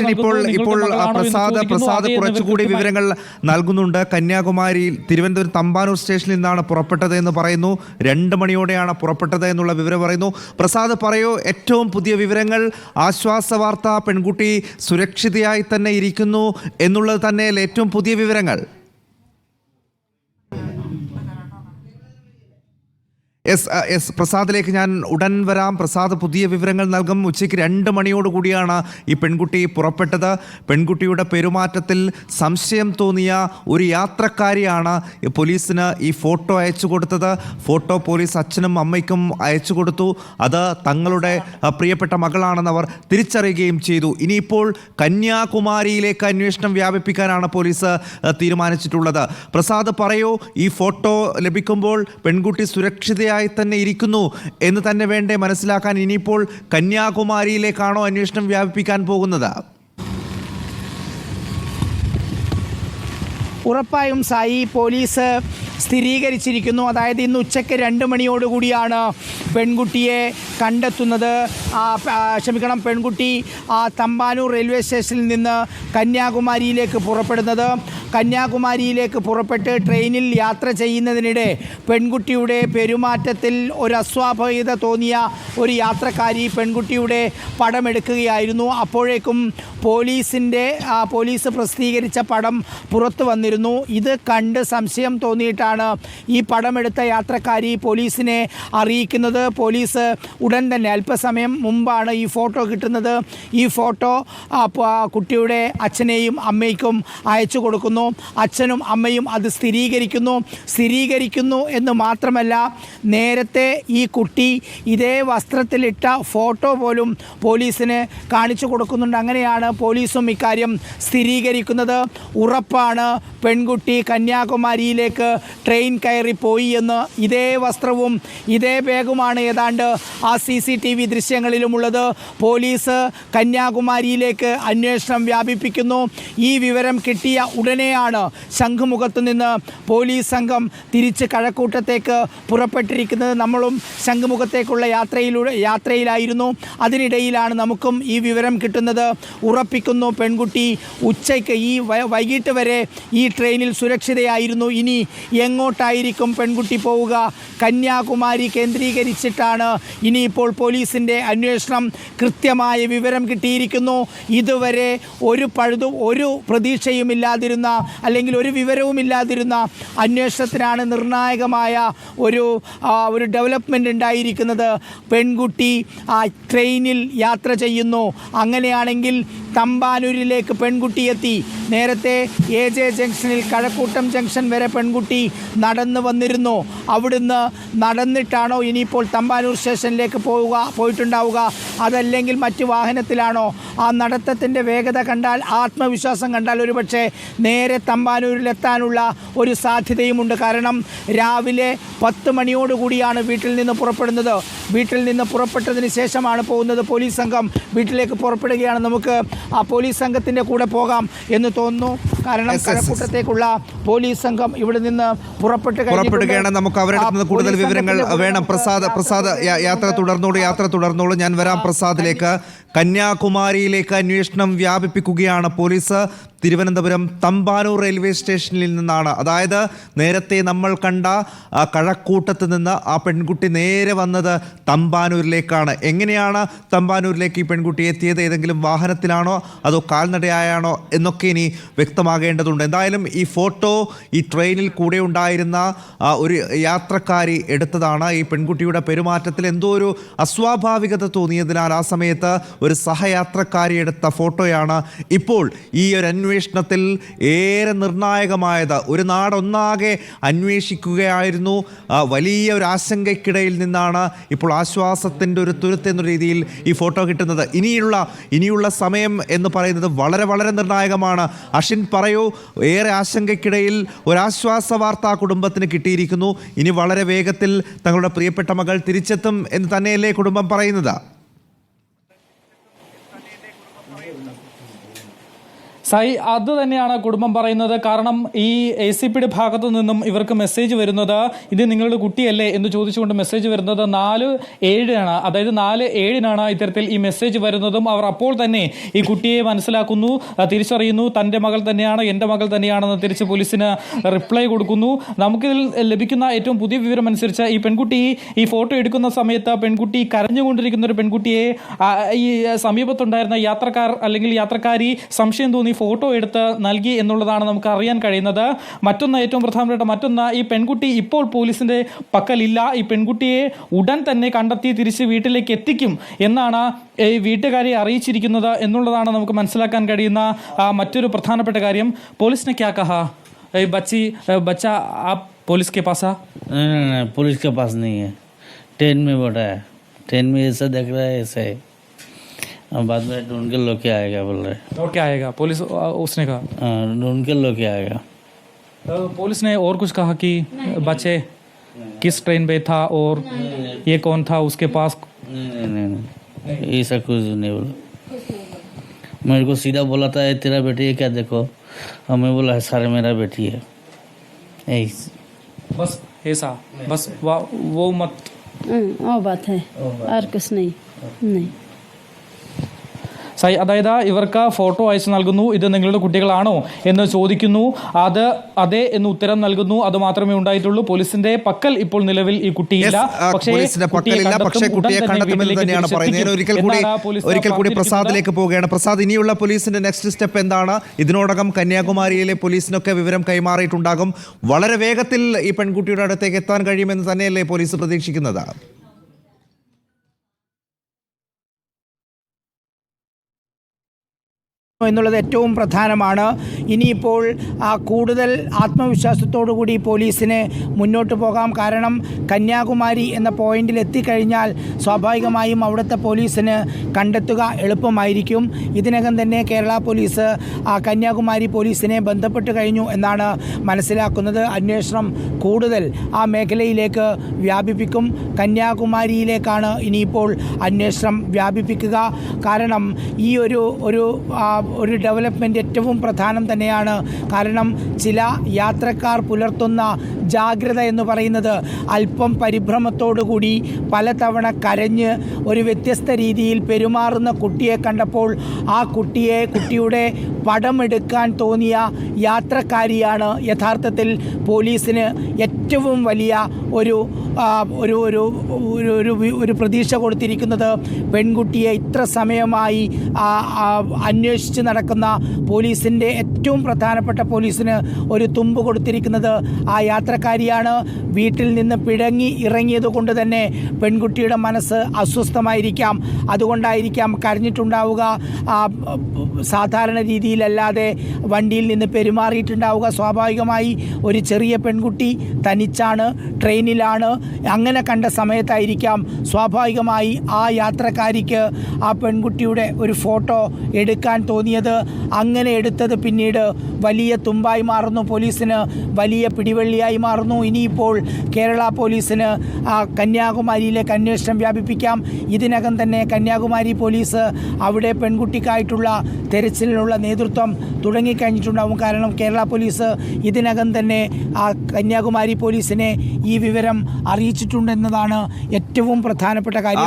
അശ്വിൻ ഇപ്പോൾ ഇപ്പോൾ പ്രസാദ് പ്രസാദ് കുറച്ചുകൂടി വിവരങ്ങൾ നൽകുന്നുണ്ട്. കന്യാകുമാരിയിൽ തിരുവനന്തപുരം തമ്പാനൂർ സ്റ്റേഷനിൽ നിന്നാണ് പുറപ്പെട്ടത് എന്ന് പറയുന്നു. രണ്ട് മണിയോടെയാണ് പുറപ്പെട്ടത് എന്നുള്ള വിവരം പറയുന്നു. പ്രസാദ് പറയൂ. ഏറ്റവും പുതിയ വിവരങ്ങൾ ആശ്വാസ വാർത്ത പെൺകുട്ടി സുരക്ഷിതയായി തന്നെ ഇരിക്കുന്നു എന്നുള്ളത് തന്നെയല്ലേ ഏറ്റവും പുതിയ വിവരങ്ങൾ? എസ് എസ് പ്രസാദിലേക്ക് ഞാൻ ഉടൻ വരാം. പ്രസാദ് പുതിയ വിവരങ്ങൾ നൽകും. ഉച്ചയ്ക്ക് രണ്ട് മണിയോടുകൂടിയാണ് ഈ പെൺകുട്ടി പുറപ്പെട്ടത്. പെൺകുട്ടിയുടെ പെരുമാറ്റത്തിൽ സംശയം തോന്നിയ ഒരു യാത്രക്കാരിയാണ് പോലീസിന് ഈ ഫോട്ടോ അയച്ചു കൊടുത്തത്. ഫോട്ടോ പോലീസ് അച്ഛനും അമ്മയ്ക്കും അയച്ചു കൊടുത്തു. അത് തങ്ങളുടെ പ്രിയപ്പെട്ട മകളാണെന്ന് അവർ തിരിച്ചറിയുകയും ചെയ്തു. ഇനിയിപ്പോൾ കന്യാകുമാരിയിലേക്ക് അന്വേഷണം വ്യാപിപ്പിക്കാനാണ് പോലീസ് തീരുമാനിച്ചിട്ടുള്ളത്. പ്രസാദ് പറയൂ ഈ ഫോട്ടോ ലഭിക്കുമ്പോൾ പെൺകുട്ടി സുരക്ഷിതയായി തന്നെ ഇരിക്കുന്നു എന്ന് തന്നെ വേണ്ടേ മനസ്സിലാക്കാൻ ഇനിയിപ്പോൾ കന്യാകുമാരിയിലേക്കാണോ അന്വേഷണം വ്യാപിപ്പിക്കാൻ പോകുന്നത്. ഉറപ്പായും സായി പോലീസ് സ്ഥിരീകരിച്ചിരിക്കുന്നു. അതായത് ഇന്ന് ഉച്ചയ്ക്ക് രണ്ട് മണിയോടുകൂടിയാണ് പെൺകുട്ടിയെ കണ്ടെത്തുന്നത്. ക്ഷമിക്കണം പെൺകുട്ടി തമ്പാനൂർ റെയിൽവേ സ്റ്റേഷനിൽ നിന്ന് കന്യാകുമാരിയിലേക്ക് പുറപ്പെടുന്നത്. കന്യാകുമാരിയിലേക്ക് പുറപ്പെട്ട് ട്രെയിനിൽ യാത്ര ചെയ്യുന്നതിനിടെ പെൺകുട്ടിയുടെ പെരുമാറ്റത്തിൽ ഒരു അസ്വാഭാവികത തോന്നിയ ഒരു യാത്രക്കാരി പെൺകുട്ടിയുടെ പടമെടുക്കുകയായിരുന്നു. അപ്പോഴേക്കും പോലീസിന്റെ പോലീസ് പ്രസിദ്ധീകരിച്ച പടം പുറത്തു വന്നിരുന്നു. ഇത് കണ്ട് സംശയം തോന്നിയിട്ടാണ് ഈ പടമെടുത്ത യാത്രക്കാരി പോലീസിനെ അറിയിക്കുന്നത്. പോലീസ് ഉടൻ തന്നെ അല്പസമയം മുമ്പാണ് ഈ ഫോട്ടോ കിട്ടുന്നത്. ഈ ഫോട്ടോ കുട്ടിയുടെ അച്ഛനെയും അമ്മയ്ക്കും അയച്ചു കൊടുക്കുന്നു. അച്ഛനും അമ്മയും അത് സ്ഥിരീകരിക്കുന്നു. സ്ഥിരീകരിക്കുന്നു എന്ന് മാത്രമല്ല നേരത്തെ ഈ കുട്ടി ഇതേ വസ്ത്രത്തിലിട്ട ഫോട്ടോ പോലും പോലീസിന് കാണിച്ചു കൊടുക്കുന്നുണ്ട്. അങ്ങനെയാണ് പോലീസും ഇക്കാര്യം സ്ഥിരീകരിക്കുന്നത്. ഉറപ്പാണ് പെൺകുട്ടി കന്യാകുമാരിയിലേക്ക് ട്രെയിൻ കയറി പോയി എന്ന് ഇതേ വസ്ത്രവും ഇതേ ബാഗുമാണ് ഏതാണ്ട് ആ സി സി ടി വി ദൃശ്യങ്ങളിലുമുള്ളത്. പോലീസ് കന്യാകുമാരിയിലേക്ക് അന്വേഷണം വ്യാപിപ്പിക്കുന്നു. ഈ വിവരം കിട്ടിയ ഉടനെയാണ് ശംഖുമുഖത്ത് നിന്ന് പോലീസ് സംഘം തിരിച്ച് കഴക്കൂട്ടത്തേക്ക് പുറപ്പെട്ടിരിക്കുന്നത്. നമ്മളും ശംഖുമുഖത്തേക്കുള്ള യാത്രയിലൂടെ യാത്രയിലായിരുന്നു. അതിനിടയിലാണ് നമുക്കും ഈ വിവരം കിട്ടുന്നത്. ഉറപ്പിക്കുന്നു പെൺകുട്ടി ഉച്ചയ്ക്ക് ഈ വൈകിട്ട് വരെ ഈ ട്രെയിനിൽ സുരക്ഷിതയായിരുന്നു. ഇനി എങ്ങോട്ടായിരിക്കും പെൺകുട്ടി പോവുക? കന്യാകുമാരി കേന്ദ്രീകരിച്ചിട്ടാണ്. ഇനിയിപ്പോൾ പോലീസിന്റെ അന്വേഷണം കൃത്യമായ വിവരം കിട്ടിയിരിക്കുന്നു. ഇതുവരെ ഒരു പഴുതു ഒരു പ്രതീക്ഷയുമില്ലാതിരുന്ന അല്ലെങ്കിൽ ഒരു വിവരവുമില്ലാതിരുന്ന അന്വേഷണത്തിനാണ് നിർണായകമായ ഒരു ഒരു ഡെവലപ്മെന്റ് ഉണ്ടായിരിക്കുന്നത്. പെൺകുട്ടി ആ ട്രെയിനിൽ യാത്ര ചെയ്യുന്നു. അങ്ങനെയാണെങ്കിൽ തമ്പാനൂരിലേക്ക് പെൺകുട്ടി എത്തി. നേരത്തെ എ ജെ ജംഗ്ഷനിൽ കഴക്കൂട്ടം ജംഗ്ഷൻ വരെ പെൺകുട്ടി നടന്നു വന്നിരുന്നു. അവിടുന്ന് നടന്നിട്ടാണോ ഇനിയിപ്പോൾ തമ്പാനൂർ സ്റ്റേഷനിലേക്ക് പോവുക പോയിട്ടുണ്ടാവുക? അതല്ലെങ്കിൽ മറ്റു വാഹനത്തിലാണോ? ആ നടത്തത്തിന്റെ വേഗത കണ്ടാൽ ആത്മവിശ്വാസം കണ്ടാൽ ഒരുപക്ഷെ നേരെ തമ്പാനൂരിലെത്താനുള്ള ഒരു സാധ്യതയുമുണ്ട്. കാരണം രാവിലെ പത്ത് മണിയോടുകൂടിയാണ് വീട്ടിൽ നിന്ന് പുറപ്പെടുന്നത്. വീട്ടിൽ നിന്ന് പുറപ്പെട്ടതിന് ശേഷമാണ് പോകുന്നത് പോലീസ് സംഘം. വീട്ടിലേക്ക് പുറപ്പെടുകയാണ്. നമുക്ക് ആ പോലീസ് സംഘത്തിന്റെ കൂടെ പോകാം എന്ന് തോന്നുന്നു. കാരണം Yes, കഴക്കൂട്ടത്തേക്കുള്ള പോലീസ് സംഘം ഇവിടെ നിന്ന് പുറപ്പെട്ട് പുറപ്പെടുകയാണ്. നമുക്ക് അവരുടെ കൂടുതൽ വിവരങ്ങൾ വേണം. പ്രസാദ് പ്രസാദ് യാത്ര തുടർന്നോളൂ യാത്ര തുടർന്നോളൂ. ഞാൻ വരാം പ്രസാദിലേക്ക്. കന്യാകുമാരിയിലേക്ക് അന്വേഷണം വ്യാപിപ്പിക്കുകയാണ് പോലീസ്. തിരുവനന്തപുരം തമ്പാനൂർ റെയിൽവേ സ്റ്റേഷനിൽ നിന്നാണ്. അതായത് നേരത്തെ നമ്മൾ കണ്ട കഴക്കൂട്ടത്ത് നിന്ന് ആ പെൺകുട്ടി നേരെ വന്നത് തമ്പാനൂരിലേക്കാണ്. എങ്ങനെയാണ് തമ്പാനൂരിലേക്ക് ഈ പെൺകുട്ടി എത്തിയത്? ഏതെങ്കിലും വാഹനത്തിലാണോ? അതോ കാൽനടയായാണോ? എന്നൊക്കെ ഇനി വ്യക്തമാകേണ്ടതുണ്ട്. എന്തായാലും ഈ ഫോട്ടോ ഈ ട്രെയിനിൽ കൂടെ ഉണ്ടായിരുന്ന ഒരു യാത്രക്കാരി എടുത്തതാണ്. ഈ പെൺകുട്ടിയുടെ പെരുമാറ്റത്തിൽ എന്തോ ഒരു അസ്വാഭാവികത തോന്നിയതിനാൽ ആ സമയത്ത് ഒരു സഹയാത്രക്കാരി എടുത്ത ഫോട്ടോയാണ് ഇപ്പോൾ ഈ ഒരു അന്വേഷണത്തിൽ ഏറെ നിർണായകമായത്. ഒരു നാടൊന്നാകെ അന്വേഷിക്കുകയായിരുന്നു. വലിയ ഒരു ആശങ്കയ്ക്കിടയിൽ നിന്നാണ് ഇപ്പോൾ ആശ്വാസത്തിന്റെ ഒരു തുരുത്തെന്ന രീതിയിൽ ഈ ഫോട്ടോ കിട്ടുന്നത്. ഇനിയുള്ള ഇനിയുള്ള സമയം എന്ന് പറയുന്നത് വളരെ വളരെ നിർണായകമാണ്. അഷിൻ പറയൂ ഏറെ ആശങ്കയ്ക്കിടയിൽ ഒരാശ്വാസ വാർത്ത ആ കുടുംബത്തിന് കിട്ടിയിരിക്കുന്നു. ഇനി വളരെ വേഗത്തിൽ തങ്ങളുടെ പ്രിയപ്പെട്ട മകൾ തിരിച്ചെത്തും എന്ന് തന്നെയല്ലേ കുടുംബം പറയുന്നത്? സായി അത് തന്നെയാണ് കുടുംബം പറയുന്നത്. കാരണം ഈ എ സി പിയുടെ ഭാഗത്തു നിന്നും ഇവർക്ക് മെസ്സേജ് വരുന്നത് ഇത് നിങ്ങളുടെ കുട്ടിയല്ലേ എന്ന് ചോദിച്ചുകൊണ്ട് മെസ്സേജ് വരുന്നത് നാല് ഏഴിനാണ്. അതായത് നാല് ഏഴിനാണ് ഇത്തരത്തിൽ ഈ മെസ്സേജ് വരുന്നതും അവർ അപ്പോൾ തന്നെ ഈ കുട്ടിയെ മനസ്സിലാക്കുന്നു തിരിച്ചറിയുന്നു. തന്റെ മകൾ തന്നെയാണ് എന്റെ മകൾ തന്നെയാണെന്ന് തിരിച്ച് പോലീസിന് റിപ്ലൈ കൊടുക്കുന്നു. നമുക്കിതിൽ ലഭിക്കുന്ന ഏറ്റവും പുതിയ വിവരം അനുസരിച്ച് ഈ പെൺകുട്ടി ഈ ഫോട്ടോ എടുക്കുന്ന സമയത്ത് പെൺകുട്ടി കരഞ്ഞുകൊണ്ടിരിക്കുന്ന ഒരു പെൺകുട്ടിയെ ഈ സമീപത്തുണ്ടായിരുന്ന യാത്രക്കാർ അല്ലെങ്കിൽ യാത്രക്കാരി സംശയം തോന്നി ഫോട്ടോ എടുത്ത് നൽകി എന്നുള്ളതാണ് നമുക്ക് അറിയാൻ കഴിയുന്നത് മറ്റൊന്ന് ഏറ്റവും പ്രധാനപ്പെട്ട മറ്റൊന്ന് ഈ പെൺകുട്ടി ഇപ്പോൾ പോലീസിന്റെ പക്കലില്ല ഈ പെൺകുട്ടിയെ ഉടൻ തന്നെ കണ്ടെത്തി തിരിച്ച് വീട്ടിലേക്ക് എത്തിക്കും എന്നാണ് ഈ വീട്ടുകാരെ അറിയിച്ചിരിക്കുന്നത് എന്നുള്ളതാണ് നമുക്ക് മനസ്സിലാക്കാൻ കഴിയുന്ന ആ, മറ്റൊരു പ്രധാനപ്പെട്ട കാര്യം പോലീസിനെ ക്യാ കഹ ഏ, ബച്ചി ഏ, ബച്ച ആ പോലീസ് के पास आ नहीं नहीं नहीं पुलिस के पास नहीं है ट्रेन में बैठा है ट्रेन में ऐसा देख रहा है ऐसा है अब बाद में ढूंढ के लो के आएगा बोल रहे। और क्या आएगा पुलिस उसने कहा? हाँ ढूंढ के लो के आएगा। तो पुलिस ने और कुछ कहा कि बच्चे किस ट्रेन पे था और ये कौन था उसके पास? नहीं नहीं नहीं नहीं। ऐसा कुछ नहीं बोला। मेरे को सीधा बोला था "ये तेरा बेटी है क्या देखो? हमें बोला है सारे मेरा बेटी है। बस ऐसा बस वो मत। हम्म, वो बात है। और कुछ नहीं। नहीं। സൈ അതായത് ഇവർക്ക് ഫോട്ടോ അയച്ചു നൽകുന്നു ഇത് നിങ്ങളുടെ കുട്ടികളാണോ എന്ന് ചോദിക്കുന്നു. അത് അതെ എന്ന് ഉത്തരം നൽകുന്നു അത് മാത്രമേ ഉണ്ടായിട്ടുള്ളൂ. പോലീസിന്റെ പക്കൽ ഇപ്പോൾ നിലവിൽ ഈ കുട്ടിയില്ല. പക്ഷേ കുട്ടിയെ കണ്ടെത്തുമെന്ന് തന്നെയാണ് പറയുന്നത്. ഞാൻ ഒരിക്കൽ കൂടി ഒരിക്കൽ കൂടി പ്രസാദിലേക്ക് പോവുകയാണ്. പ്രസാദ് ഇനിയുള്ള പോലീസിന്റെ നെക്സ്റ്റ് സ്റ്റെപ്പ് എന്താണ്? ഇതിനോടകം കന്യാകുമാരിയിലെ പോലീസിനൊക്കെ വിവരം കൈമാറിയിട്ടുണ്ടാകും. വളരെ വേഗത്തിൽ ഈ പെൺകുട്ടിയുടെ അടുത്തേക്ക് എത്താൻ കഴിയുമെന്ന് തന്നെയല്ലേ പോലീസ് പ്രതീക്ഷിക്കുന്നത്? എന്നുള്ളത് ഏറ്റവും പ്രധാനമാണ്. ഇനിയിപ്പോൾ കൂടുതൽ ആത്മവിശ്വാസത്തോടു കൂടി പോലീസിന് മുന്നോട്ട് പോകാം. കാരണം കന്യാകുമാരി എന്ന പോയിന്റിൽ എത്തിക്കഴിഞ്ഞാൽ സ്വാഭാവികമായും അവിടുത്തെ പോലീസിന് കണ്ടെത്തുക എളുപ്പമായിരിക്കും. ഇതിനകം തന്നെ കേരള പോലീസ് കന്യാകുമാരി പോലീസിനെ ബന്ധപ്പെട്ട് കഴിഞ്ഞു എന്നാണ് മനസ്സിലാക്കുന്നത്. അന്വേഷണം കൂടുതൽ ആ മേഖലയിലേക്ക് വ്യാപിപ്പിക്കും. കന്യാകുമാരിയിലേക്കാണ് ഇനിയിപ്പോൾ അന്വേഷണം വ്യാപിപ്പിക്കുക. കാരണം ഈ ഒരു ഒരു ഒരു ഡെവലപ്മെന്റ് ഏറ്റവും പ്രധാനം തന്നെയാണ്. കാരണം ചില യാത്രക്കാർ പുലർത്തുന്ന ജാഗ്രത എന്ന് പറയുന്നത് അല്പം പരിഭ്രമത്തോടുകൂടി പലതവണ കരഞ്ഞ് ഒരു വ്യത്യസ്ത രീതിയിൽ പെരുമാറുന്ന കുട്ടിയെ കണ്ടപ്പോൾ ആ കുട്ടിയെ കുട്ടിയുടെ പടമെടുക്കാൻ തോന്നിയ യാത്രക്കാരിയാണ് യഥാർത്ഥത്തിൽ പോലീസിന് ഏറ്റവും വലിയ ഒരു ഒരു ഒരു ഒരു ഒരു പ്രതീക്ഷ കൊടുത്തിരിക്കുന്നത് പെൺകുട്ടിയെ ഇത്ര സമയമായി അന്വേഷിച്ച് നടക്കുന്ന പോലീസിന്റെ ഏറ്റവും പ്രധാനപ്പെട്ട പോലീസിന് ഒരു തുമ്പ് കൊടുത്തിരിക്കുന്നത് ആ യാത്രക്കാരിയാണ്. വീട്ടിൽ നിന്ന് പിഴങ്ങി ഇറങ്ങിയത് കൊണ്ട് തന്നെ പെൺകുട്ടിയുടെ മനസ്സ് അസ്വസ്ഥമായിരിക്കാം. അതുകൊണ്ടായിരിക്കാം കരഞ്ഞിട്ടുണ്ടാവുക. സാധാരണ രീതിയിലല്ലാതെ വണ്ടിയിൽ നിന്ന് പെരുമാറിയിട്ടുണ്ടാവുക. സ്വാഭാവികമായി ഒരു ചെറിയ പെൺകുട്ടി തനിച്ചാണ് ട്രെയിനിലാണ്. അങ്ങനെ കണ്ട സമയത്തായിരിക്കാം സ്വാഭാവികമായി ആ യാത്രക്കാരിക്ക് ആ പെൺകുട്ടിയുടെ ഒരു ഫോട്ടോ എടുക്കാൻ തോന്നിയത്. അങ്ങനെ എടുത്തത് പിന്നീട് വലിയ തുമ്പായി മാറുന്നു. പോലീസിന് വലിയ പിടിവള്ളിയായി മാറുന്നു. ഇനിയിപ്പോൾ കേരള പോലീസിന് ആ കന്യാകുമാരിയിലേക്ക് അന്വേഷണം വ്യാപിപ്പിക്കാം. ഇതിനകം തന്നെ കന്യാകുമാരി പോലീസ് അവിടെ പെൺകുട്ടിക്കായിട്ടുള്ള തെരച്ചിലിനുള്ള നേതൃത്വം തുടങ്ങിക്കഴിഞ്ഞിട്ടുണ്ടാവും. കാരണം കേരള പോലീസ് ഇതിനകം തന്നെ ആ കന്യാകുമാരി പോലീസിനെ ഈ വിവരം അറിയിച്ചിട്ടുണ്ടെന്നതാണ് ഏറ്റവും പ്രധാനപ്പെട്ട കാര്യം.